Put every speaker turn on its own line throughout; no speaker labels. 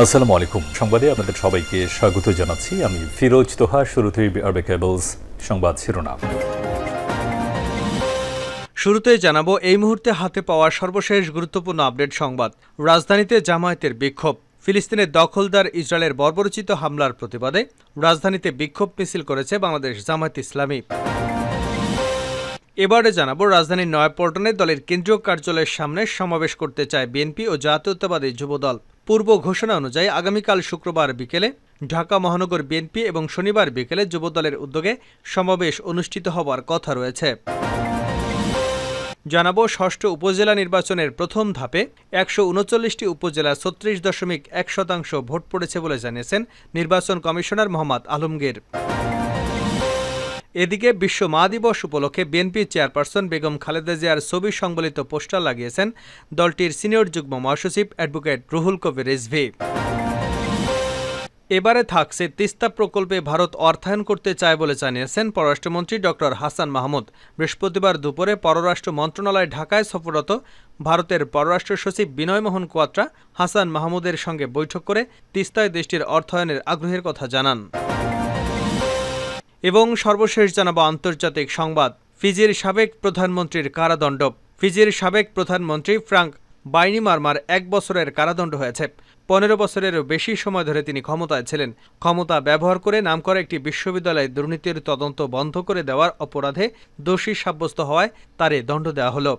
আসসালামু আলাইকুম। সংবাদে আপনাদের সবাইকে স্বাগত জানাচ্ছি। আমি ফিরোজ তোহা, শুরুতেই আরবে কেবলস সংবাদ শিরোনাম।
শুরুতেই জানাব, এই মুহূর্তে হাতে পাওয়া সর্বশেষ গুরুত্বপূর্ণ আপডেট সংবাদ, রাজধানীতে জামায়াতের বিক্ষোভ। ফিলিস্তিনের দখলদার ইসরায়েলের বর্বরচিত হামলার প্রতিবাদে রাজধানীতে বিক্ষোভ মিছিল করেছে বাংলাদেশ জামায়াত ইসলামী। এবারে জানাব, রাজধানীর নয়াপল্টনে দলের কেন্দ্রীয় কার্যালয়ের সামনে সমাবেশ করতে চায় বিএনপি ও জাতীয়তাবাদী যুবদল। পূর্ব ঘোষণা অনুযায়ী আগামীকাল শুক্রবার বিকেলে ঢাকা মহানগর বিএনপি এবং শনিবার বিকেলে যুবদলের উদ্যোগে সমাবেশ অনুষ্ঠিত হবার কথা রয়েছে। জানাব, ষষ্ঠ উপজেলা নির্বাচনের প্রথম ধাপে একশো উনচল্লিশটি উপজেলা ছত্রিশ দশমিক এক শতাংশ ভোট পড়েছে বলে জানিয়েছেন নির্বাচন কমিশনার মোহাম্মদ আলমগীর। এদিকে বিশ্ব মা দিবস উপলক্ষে বিএনপি চেয়ারপারসন বেগম খালেদা জিয়ার ছবি সংবলিত পোস্টার লাগিয়েছেন দলটির সিনিয়র যুগ্ম মহাসচিব অ্যাডভোকেট রুহুল কবির রিজভি। এবারে থাকছে তিস্তা প্রকল্পে ভারত অর্থায়ন করতে চায় বলে জানিয়েছেন পররাষ্ট্রমন্ত্রী ডক্টর হাসান মাহমুদ। বৃহস্পতিবার দুপুরে পররাষ্ট্র মন্ত্রণালয় ঢাকায় সফররত ভারতের পররাষ্ট্র সচিব বিনয়মোহন কোয়াত্রা হাসান মাহমুদের সঙ্গে বৈঠক করে তিস্তায় দেশটির অর্থায়নের আগ্রহের কথা জানান। এবং সর্বশেষ জানাব আন্তর্জাতিক সংবাদ। ফিজির সাবেক প্রধানমন্ত্রীর কারাদণ্ড। ফিজির সাবেক প্রধানমন্ত্রী ফ্রাঙ্ক বাইনি বাইনিমার্মার এক বছরের কারাদণ্ড হয়েছে। পনেরো বছরেরও বেশি সময় ধরে তিনি ক্ষমতায় ছিলেন। ক্ষমতা ব্যবহার করে নাম নামকরা একটি বিশ্ববিদ্যালয়ে দুর্নীতির তদন্ত বন্ধ করে দেওয়ার অপরাধে দোষী সাব্যস্ত হওয়ায় তারে দণ্ড দেওয়া হলো।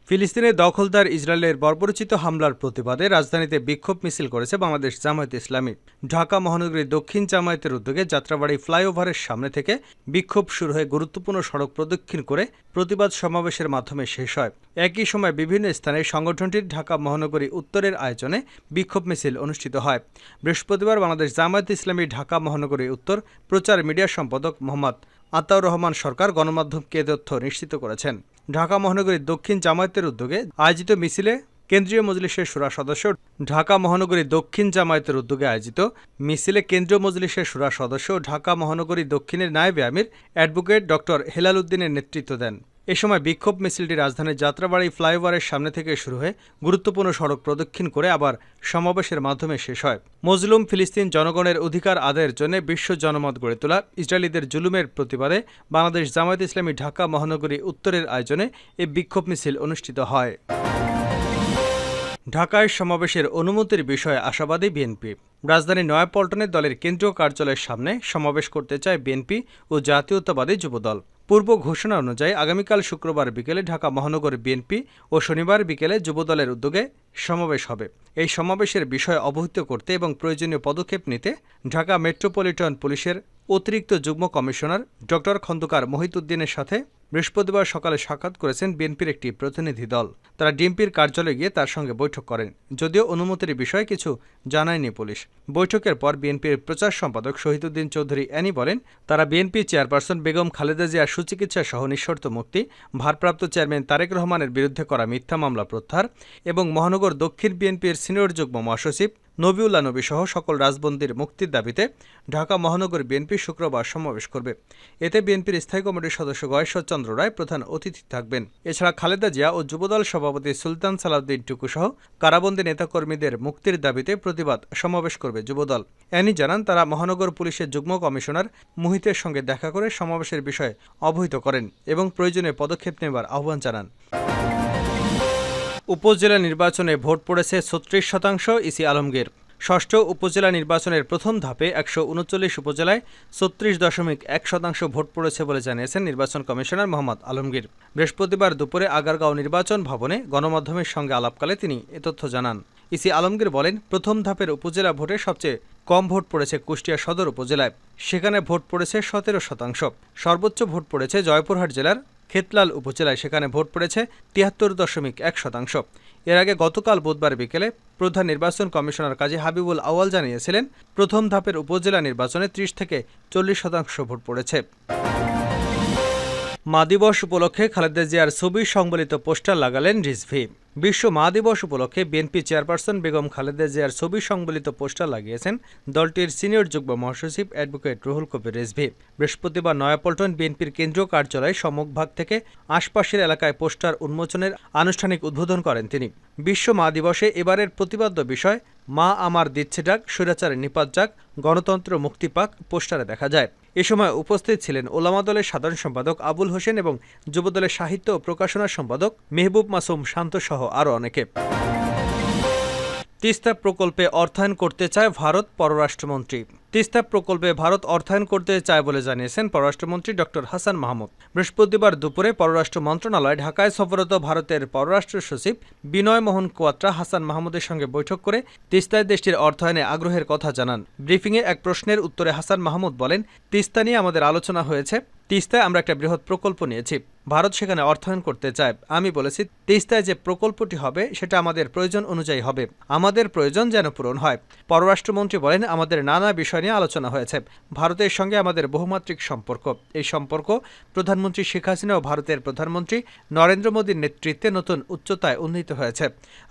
ফিলিস্তিনে দখলদার ইসরায়েলের বর্বরচিত হামলার প্রতিবাদে রাজধানীতে বিক্ষোভ মিছিল করেছে বাংলাদেশ জামায়াত ইসলামী। ঢাকা মহানগরীর দক্ষিণ জামায়াতের উদ্যোগে যাত্রাবাড়ি ফ্লাইওভারের সামনে থেকে বিক্ষোভ শুরু হয়ে গুরুত্বপূর্ণ সড়ক প্রদক্ষিণ করে প্রতিবাদ সমাবেশের মাধ্যমে শেষ হয়। একই সময় বিভিন্ন স্থানে সংগঠনটির ঢাকা মহানগরী উত্তরের আয়োজনে বিক্ষোভ মিছিল অনুষ্ঠিত হয়। বৃহস্পতিবার বাংলাদেশ জামায়াত ইসলামী ঢাকা মহানগরী উত্তর প্রচার মিডিয়া সম্পাদক মোহাম্মদ আতাউর রহমান সরকার গণমাধ্যমকে এ তথ্য নিশ্চিত করেছেন। ঢাকা মহানগরীর দক্ষিণ জামায়াতের উদ্যোগে আয়োজিত মিছিলে কেন্দ্রীয় মজলিসের সুরা সদস্য ঢাকা মহানগরী দক্ষিণ জামায়াতের উদ্যোগে আয়োজিত মিছিলে কেন্দ্রীয় মজলিসের সুরা সদস্য ঢাকা মহানগরী দক্ষিণের নায়েবে আমির অ্যাডভোকেট ডক্টর হেলাল উদ্দিনের নেতৃত্ব দেন। এ সময় বিক্ষোভ মিছিলটি রাজধানীর যাত্রাবাড়ি ফ্লাইওভারের সামনে থেকে শুরু হয়ে গুরুত্বপূর্ণ সড়ক প্রদক্ষিণ করে আবার সমাবেশের মাধ্যমে শেষ হয়। মজলুম ফিলিস্তিন জনগণের অধিকার আদায়ের জন্য বিশ্ব জনমত গড়ে তোলা, ইসরায়েলিদের জুলুমের প্রতিবাদে বাংলাদেশ জামায়াত ইসলামী ঢাকা মহানগরী উত্তরের আয়োজনে এ বিক্ষোভ মিছিল অনুষ্ঠিত হয়। ঢাকায় সমাবেশের অনুমতির বিষয়ে আশাবাদী বিএনপি। রাজধানীর নয়াপল্টনে দলের কেন্দ্রীয় কার্যালয়ের সামনে সমাবেশ করতে চায় বিএনপি ও জাতীয়তাবাদী যুবদল। পূর্ব ঘোষণা অনুযায়ী আগামীকাল শুক্রবার বিকেলে ঢাকা মহানগর বিএনপি ও শনিবার বিকেলে যুবদলের উদ্যোগে সমাবেশ হবে। এই সমাবেশের বিষয় অবহিত করতে এবং প্রয়োজনীয় পদক্ষেপ নিতে ঢাকা মেট্রোপলিটন পুলিশের অতিরিক্ত যুগ্ম কমিশনার ডক্টর খন্দকার মহিতুদ্দিনের সাথে বৃহস্পতিবার সকালে সাক্ষাৎ করেছেন বিএনপির একটি প্রতিনিধি দল। তারা ডিএমপির কার্যালয়ে গিয়ে তার সঙ্গে বৈঠক করেন। যদিও অনুমতির বিষয়ে কিছু জানায়নি পুলিশ। বৈঠকের পর বিএনপির প্রচার সম্পাদক শহীদুদ্দিন চৌধুরী অ্যানি বলেন, তারা বিএনপি চেয়ারপারসন বেগম খালেদা জিয়ার সুচিকিৎসা সহ নিঃশর্ত মুক্তি, ভারপ্রাপ্ত চেয়ারম্যান তারেক রহমানের বিরুদ্ধে করা মিথ্যা মামলা প্রত্যাহার এবং মহানগর দক্ষিণ বিএনপির সিনিয়র যুগ্ম মহাসচিব নবিউল্লা নবী সহ সকল রাজবন্দির মুক্তির দাবিতে ঢাকা মহানগর বিএনপি শুক্রবার সমাবেশ করবে। এতে বিএনপির স্থায়ী কমিটির সদস্য গয়েশ্বর চন্দ্র রায় প্রধান অতিথি থাকবেন। এছাড়া খালেদা জিয়া ও যুবদল সভাপতি সুলতান সালাউদ্দিন টুকু সহ কারাবন্দী নেতাকর্মীদের মুক্তির দাবিতে প্রতিবাদ সমাবেশ করবে যুবদল। অ্যানি জানান, তারা মহানগর পুলিশের যুগ্ম কমিশনার মুহিতের সঙ্গে দেখা করে সমাবেশের বিষয়ে অবহিত করেন এবং প্রয়োজনীয় পদক্ষেপ নেবার আহ্বান জানান। উপজেলা নির্বাচনে ভোট পড়েছে ছত্রিশ শতাংশ ইসি আলমগীর। ষষ্ঠ উপজেলা নির্বাচনের প্রথম ধাপে একশো উনচল্লিশ উপজেলায় ছত্রিশ দশমিক এক শতাংশ ভোট পড়েছে বলে জানিয়েছেন নির্বাচন কমিশনার মোহাম্মদ আলমগীর। বৃহস্পতিবার দুপুরে আগারগাঁও নির্বাচন ভবনে গণমাধ্যমের সঙ্গে আলাপকালে তিনি এ তথ্য জানান। ইসি আলমগীর বলেন, প্রথম ধাপের উপজেলা ভোটে সবচেয়ে কম ভোট পড়েছে কুষ্টিয়া সদর উপজেলায়। সেখানে ভোট পড়েছে সতেরো শতাংশ। সর্বোচ্চ ভোট পড়েছে জয়পুরহাট জেলার খেতলাল উপজেলায় সেখানে ভোট পড়েছে তিয়াত্তর দশমিক এক শতাংশ। এর আগে গতকাল বুধবার বিকেলে প্রধান নির্বাচন কমিশনার কাজী হাবিবুল আওয়াল জানিয়েছিলেন, প্রথম ধাপের উপজেলা নির্বাচনে ত্রিশ থেকে চল্লিশ শতাংশ ভোট পড়েছে। মা দিবস উপলক্ষে খালেদা জিয়ার ছবি সংবলিত পোস্টার লাগালেন রিজভি। বিশ্ব মা দিবস উপলক্ষে বিএনপি চেয়ারপারসন বেগম খালেদা জিয়ার ছবি সংবলিত পোস্টার লাগিয়েছেন দলটির সিনিয়র যুগ্ম মহাসচিব অ্যাডভোকেট রুহুল কবির রেজভি। বৃহস্পতিবার নয়াপল্টন বিএনপির কেন্দ্রীয় কার্যালয়ে সম্মুখভাগ থেকে আশপাশের এলাকায় পোস্টার উন্মোচনের আনুষ্ঠানিক উদ্বোধন করেন তিনি। বিশ্ব মা দিবসে এবারের প্রতিপাদ্য বিষয়, মা আমার দিচ্ছে ডাক স্বৈরাচারের নিপাত যাক, গণতন্ত্র মুক্তি পাক, পোস্টারে দেখা যায়। এ সময় উপস্থিত ছিলেন ওলামা দলের সাধারণ সম্পাদক আবুল হোসেন এবং যুবদলের সাহিত্য ও প্রকাশনা সম্পাদক মেহবুব মাসুম শান্ত সহ আরও অনেকে। তিস্তা প্রকল্পে অর্থায়ন করতে চায় ভারত পররাষ্ট্রমন্ত্রী। তিস্তা প্রকল্পে ভারত অর্থায়ন করতে চায় বলে জানিয়েছেন পররাষ্ট্রমন্ত্রী ডক্টর হাসান মাহমুদ। বৃহস্পতিবার দুপুরে পররাষ্ট্র মন্ত্রণালয় ঢাকায় সফররত ভারতের পররাষ্ট্র সচিব বিনয় মোহন কোয়াত্রা হাসান মাহমুদের সঙ্গে বৈঠক করে তিস্তায় দেশটির অর্থায়নে আগ্রহের কথা জানান। ব্রিফিংয়ে এক প্রশ্নের উত্তরে হাসান মাহমুদ বলেন, তিস্তা নিয়ে আমাদের আলোচনা হয়েছে। তিস্তায় আমরা একটা বৃহৎ প্রকল্প নিয়েছি। ভারত সেখানে অর্থায়ন করতে চায়। আমি বলেছি, তিস্তায় যে প্রকল্পটি হবে, সেটা আমাদের প্রয়োজন অনুযায়ী হবে। আমাদের প্রয়োজন যেন পূরণ হয়। পররাষ্ট্রমন্ত্রী বলেন, আমাদের নানা বিষয় নিয়ে আলোচনা হয়েছে। ভারতের সঙ্গে আমাদের বহুমাত্রিক সম্পর্ক। এই সম্পর্ক প্রধানমন্ত্রী শেখ হাসিনা ও ভারতের প্রধানমন্ত্রী নরেন্দ্র মোদীর নেতৃত্বে নতুন উচ্চতায় উন্নীত হয়েছে।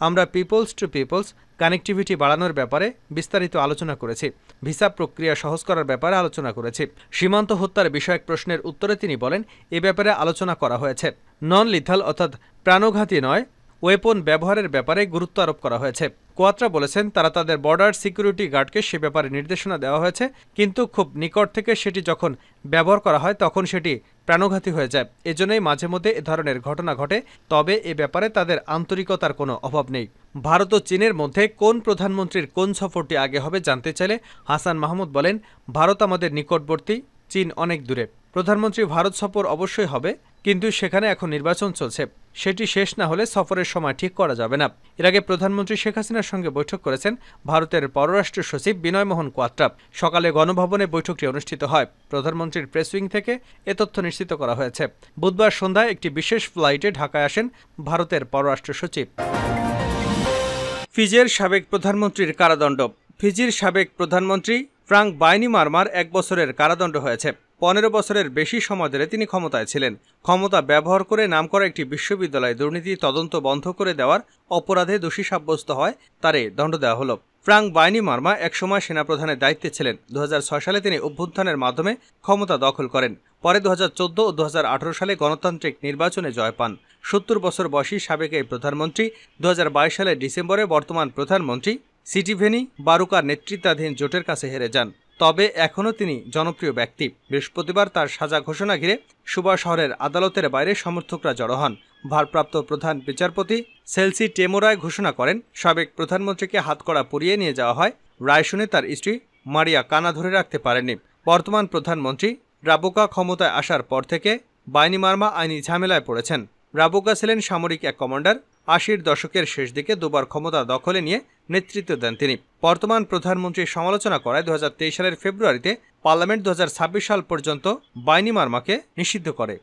আমরা পিপলস টু পিপলস কানেক্টিভিটি বাড়ানোর ব্যাপারে বিস্তারিত আলোচনা করেছি। ভিসা প্রক্রিয়া সহজ করার ব্যাপারে আলোচনা করেছি। সীমান্ত হত্যার বিষয়ক প্রশ্নের উত্তরে তিনি বলেন, এ ব্যাপারে আলোচনা করা হয়েছে। নন লিথাল অর্থাৎ প্রাণঘাতী নয় ওয়েপন ব্যবহারের ব্যাপারে গুরুত্ব আরোপ করা হয়েছে। কোয়াত্রা বলেছেন, তারা তাদের বর্ডার সিকিউরিটি গার্ডকে সে ব্যাপারে নির্দেশনা দেওয়া হয়েছে, কিন্তু খুব নিকট থেকে সেটি যখন ব্যবহার করা হয়, তখন সেটি প্রাণঘাতী হয়ে যায়। এজন্যই মাঝে মধ্যে এ ধরনের ঘটনা ঘটে, তবে এ ব্যাপারে তাদের আন্তরিকতার কোনো অভাব নেই। ভারত ও চীনের মধ্যে কোন প্রধানমন্ত্রীর কোন সফরটি আগে হবে জানতে চাইলে হাসান মাহমুদ বলেন, ভারত আমাদের নিকটবর্তী, চীন অনেক দূরে। প্রধানমন্ত্রী ভারত সফর অবশ্যই হবে। কিন্তু সেখানে এখন নির্বাচন চলছে। সেটি শেষ না হলে সফরের সময় ঠিক করা যাবে না। এর আগে প্রধানমন্ত্রী শেখ হাসিনার সঙ্গে বৈঠক করেছেন ভারতের পররাষ্ট্র সচিব বিনয় মোহন কোয়াত্রা সকালে গণভবনে বৈঠকটি অনুষ্ঠিত হয়। প্রধানমন্ত্রীর প্রেস উইং থেকে এ তথ্য নিশ্চিত করা হয়েছে। বুধবার সন্ধ্যায় একটি বিশেষ ফ্লাইটে ঢাকায় আসেন ভারতের পররাষ্ট্র সচিব। ফিজের সাবেক প্রধানমন্ত্রীর কারাদণ্ড। ফিজির সাবেক প্রধানমন্ত্রী ফ্রাঙ্ক বাইনি মারমার এক বছরের কারাদণ্ড হয়েছে। পনেরো বছরের বেশি সময় ধরে তিনি ক্ষমতায় ছিলেন। ক্ষমতা ব্যবহার করে নাম করা একটি বিশ্ববিদ্যালয় দুর্নীতি তদন্ত বন্ধ করে দেওয়ার অপরাধে দোষী সাব্যস্ত হয় তারে দণ্ড দেওয়া হলো। ফ্রাঙ্ক বাইনি মার্মা একসময় সেনাপ্রধানের দায়িত্বে ছিলেন। দু হাজার ছয় সালে তিনি অভ্যুত্থানের মাধ্যমে ক্ষমতা দখল করেন। পরে দু হাজার চোদ্দ ও দু হাজার আঠারো সালে গণতান্ত্রিক নির্বাচনে জয় পান। সত্তর বছর বয়সী সাবেক এই প্রধানমন্ত্রী দু হাজার বাইশ সালের ডিসেম্বরে বর্তমান প্রধানমন্ত্রী সিটিভেনি বারুকার নেতৃত্বাধীন জোটের কাছে হেরে যান। তবে এখনও তিনি জনপ্রিয় ব্যক্তি। বৃহস্পতিবার তার সাজা ঘোষণা ঘিরে সুবা শহরের আদালতের বাইরে সমর্থকরা জড়ো হন। ভারপ্রাপ্ত প্রধান বিচারপতি সেলসি টেমোরায় ঘোষণা করেন, সাবেক প্রধানমন্ত্রীকে হাতকড়া পরিয়ে নিয়ে যাওয়া হয়। রায় শুনে তার স্ত্রী মারিয়া কানা ধরে রাখতে পারেননি। বর্তমান প্রধানমন্ত্রী রাবোকা ক্ষমতায় আসার পর থেকে বাইনি মার্মা আইনি ঝামেলায় পড়েছেন। রাবোকা ছিলেন সামরিক এক কমান্ডার। আশির দশকের শেষ দিকে দুবার ক্ষমতা দখলে নিয়ে নেতৃত্ব দেন তিনি। বর্তমান প্রধানমন্ত্রীর সমালোচনা করায় দু হাজার তেইশ সালের ফেব্রুয়ারিতে পার্লামেন্ট দু হাজার ছাব্বিশ সাল পর্যন্ত বাইনি মার্মাকে নিষিদ্ধ করে।